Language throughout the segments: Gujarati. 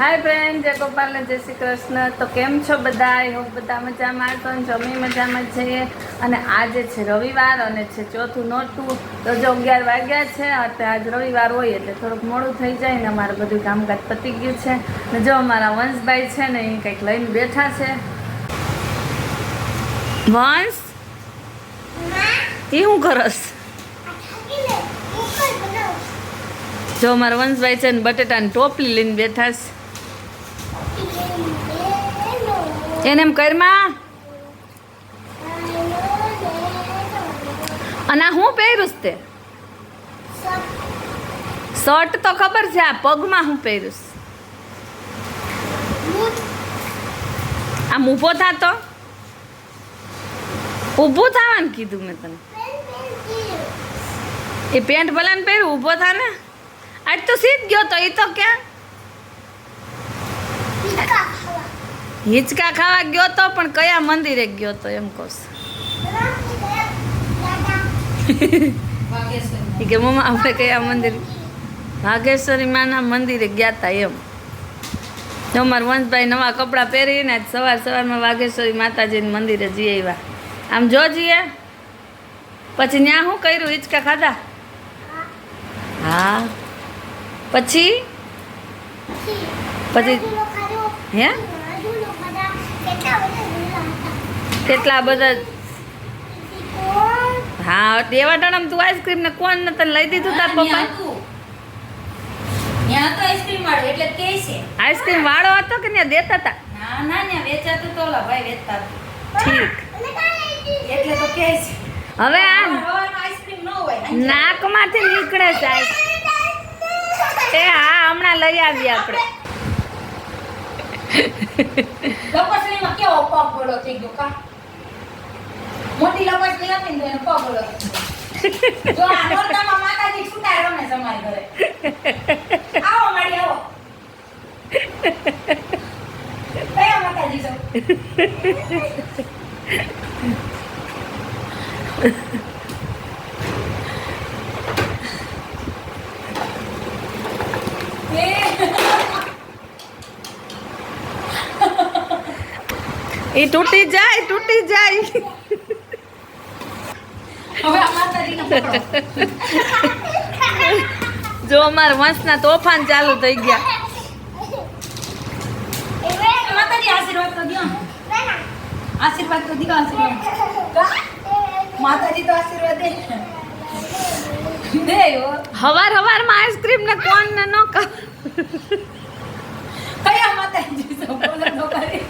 હાય ફ્રેન્ડ જય ગોપાલ જય શ્રી કૃષ્ણ. તો કેમ છો બધા? આઈ હોપ બધા મજામાં. તો જમી મજામાં જઈએ. અને આજે છે રવિવાર અને છે ચોથું નોટું. તો જો અગિયાર વાગ્યા છે, અત્યારે આજ રવિવાર હોય એટલે થોડુંક મોડું થઈ જાય ને અમારે બધું કામકાજ પતી ગયું છે. ને જો અમારા વંશભાઈ છે ને એ કંઈક લઈને બેઠા છે. વંશ? એ હું કરસ? જો અમારા વંશભાઈ છે ને બટેટાની ટોપલી લઈને બેઠા છે. એને એમ કરમાં અને હું પહેર્યું તે? શર્ટ તો ખબર છે, આ પગમાં હું પહેર્યું આમ ઊભો થાતો ઊભું થવાનું કીધું મેં તને. એ પેન્ટ ભલે પહેર્યું, ઊભો થા ને? આજ તો સીધ ગયો તો એ તો ક્યાં? હિંચકા ખાવા ગયો તો પણ કયા મંદિરે ગયો તો એમ કહો. કે મમ્મા આપણે કયા મંદિર ભાગેશ્વરી માના મંદિરે ગયા હતા એમ. તો અમારા વંશભાઈ નવા કપડાં પહેરીને આજ સવાર સવારમાં વાઘેશ્વરી માતાજીના મંદિરે જઈ આવ્યા. આમ જો જઈએ પછી ત્યાં શું કર્યું હિંચકા ખાધા? હા. પછી? પછી? હે? કેટલા બધા? હા એવા ટાણામાં તું આઈસ્ક્રીમ ને કોણ ને તને લઈ દીધું તાર પપ્પા આઈસ્ક્રીમ વાળો હતો કે ત્યાં દેતા હતા ના ના ને વેચાતું તો ઓલા ભાઈ વેચતા ઠીક. એટલે તો કે છે. હવે આ નાક આઈસ્ક્રીમ ન હોય નાકમાંથી નીકળે છે એ હા હમણાં લઈ આવીએ આપણે. પગ ગોળો થઈ ગયો કા? મોટી લપસણી હતી ને એનો પગ ગયો. જો આ નોરતામાં માતાજી છૂટા રમે છે અમારી ઘરે. આવો માડી આવો. કયા માતાજી છો? એ તૂટી જાય તૂટી જાય. જો અમારા વંશના તોફાન ચાલુ થઈ ગયા. માતાજી આશીર્વાદ તો દ્યો. આશીર્વાદ તો દ્યો આશીર્વાદ. માતાજી તો આશીર્વાદ દે દે હવાર હવારમાં આઈસ્ક્રીમ ને કોણ ને ન ક કયા માતાજી છો બોલો તો ખરી.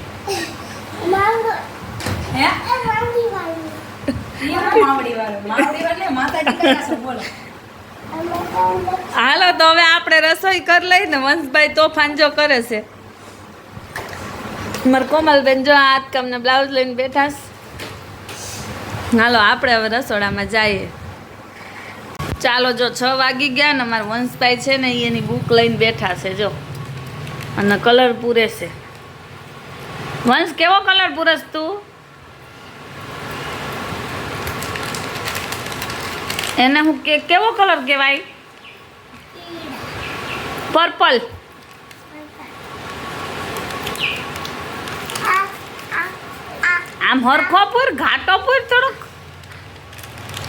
હે માવડી વાળું માવડી વાળું એટલે માતાજી કયા છો બોલો હાલો, તો હવે આપણે રસોઈ કરી લઈને વંશભાઈ તોફાન જો કરે છે. માર કોમલબેન જો હાથ કામને બ્લાઉઝ લઈને બેઠા હાલો, આપણે હવે રસોડામાં જઈએ. ચાલો, જો છ વાગી ગયા ને અમારા વંશભાઈ છે ને એની બુક લઈને બેઠા છે, જો. અને કલર પૂરે છે. વંશ, કેવો કલર પૂરસ તું? એને હું કે કેવો કલર કહેવાય? પર્પલ આમ હરખો પૂર ઘાટો પૂર થોડોક.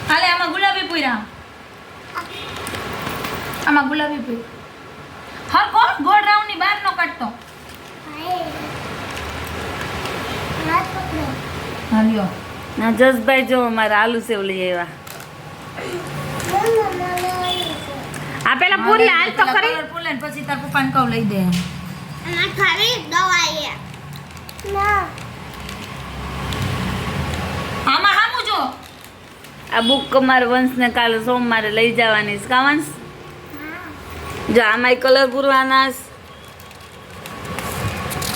હાલે આમાં ગુલાબી પૂર્યા આમાં. ગુલાબી પૂર. હરખો ગોળ રાઉન્ડની બહાર નો કાઢતો. હાલ્યો. ના જસભાઈ જો મારા આલુ સેવ લઈ આવ્યા. આ પેલા પૂરી હાલ તો કરી ને પછી તાર પપ્પાને કહું લઈ દે આમાં હામું જો. આ બુક અમારા વંશને કાલે સોમવારે લઈ જવાની છે. કા વંશ? જો આમાંય કલર પૂરવાના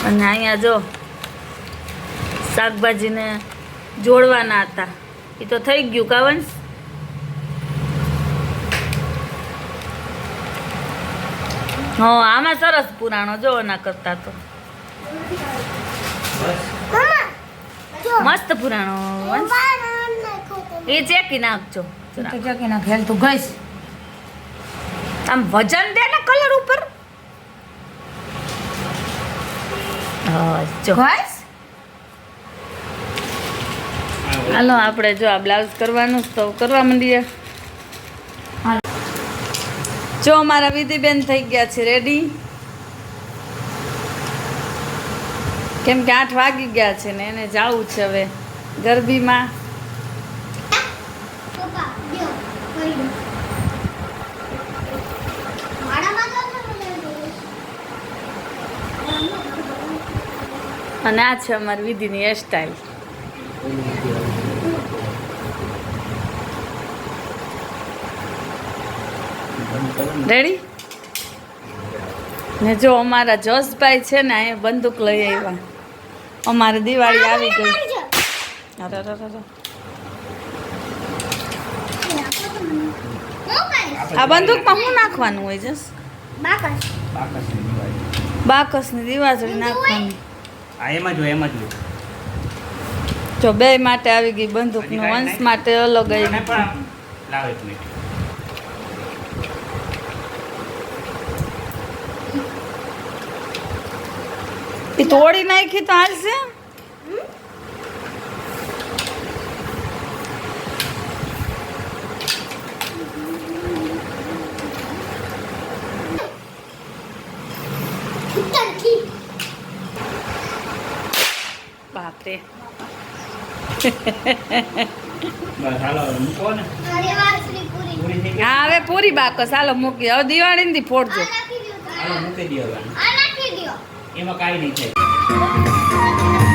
અને અહીંયા જો શાકભાજીને જોડવાના હતા. એ તો થઈ ગયું કા વંશ? હા આમાં સરસ પુરાણો જો ના કરતા તો. મસ્ત પુરાણો એ ચેકી નાખજો ચેકી નાખ હેલ તું ગઈશ આમ વજન દે ને કલર ઉપર. હાલો આપણે જો આ બ્લાઉઝ કરવાનું તો કરવા માંડીએ. જો અમારા વિધિબેન થઈ ગયા છે રેડી કેમ કે આઠ વાગી ગયા છે ને, એને જાવું છે હવે ગરબીમાં. અને આ છે અમારી વિધિની હેરસ્ટાઈલ રેડી ને જો અમારા જસભાઈ છે ને અહીંયા બંદૂક લઈ આવ્યા. અમારે દિવાળી આવી ગઈ. આ બંદૂક બંદૂકમાં શું નાખવાનું હોય જસ? બાકસની દિવાસળી નાખવાની. જો એમાં બે માટે આવી ગઈ બંદૂકનું વંશ માટે અલગ આવી એ તોડી નાખી તો હાલશે બાપરે. હવે પૂરી. બાકસ ચાલો મૂકી. હવે દિવાળી ફોડજો. મૂકી દેવાનું એમાં કાંઈ નહીં થાય.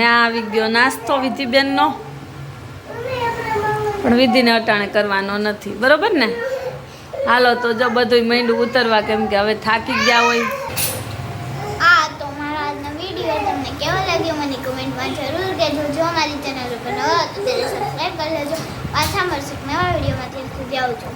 ને આ આવી ગયો નાસ્તો વિધિબેનનો. પણ વિધિને અટાણે કરવાનો નથી. બરોબર ને? હાલો તો જો બધું મૈંડું ઉતરવા કેમ કે હવે થાકી ગયા હોય. આ તો મારા આજનો તમને કેવો લાગ્યો મને કમેન્ટમાં જરૂર કહેજો. જો મારી ચેનલ ઉપર નવા તો તેને સબસ્ક્રાઇબ કરી લેજો. પાછા મળશું નવા વિડીયોમાં. ત્યાં સુધી આવજો.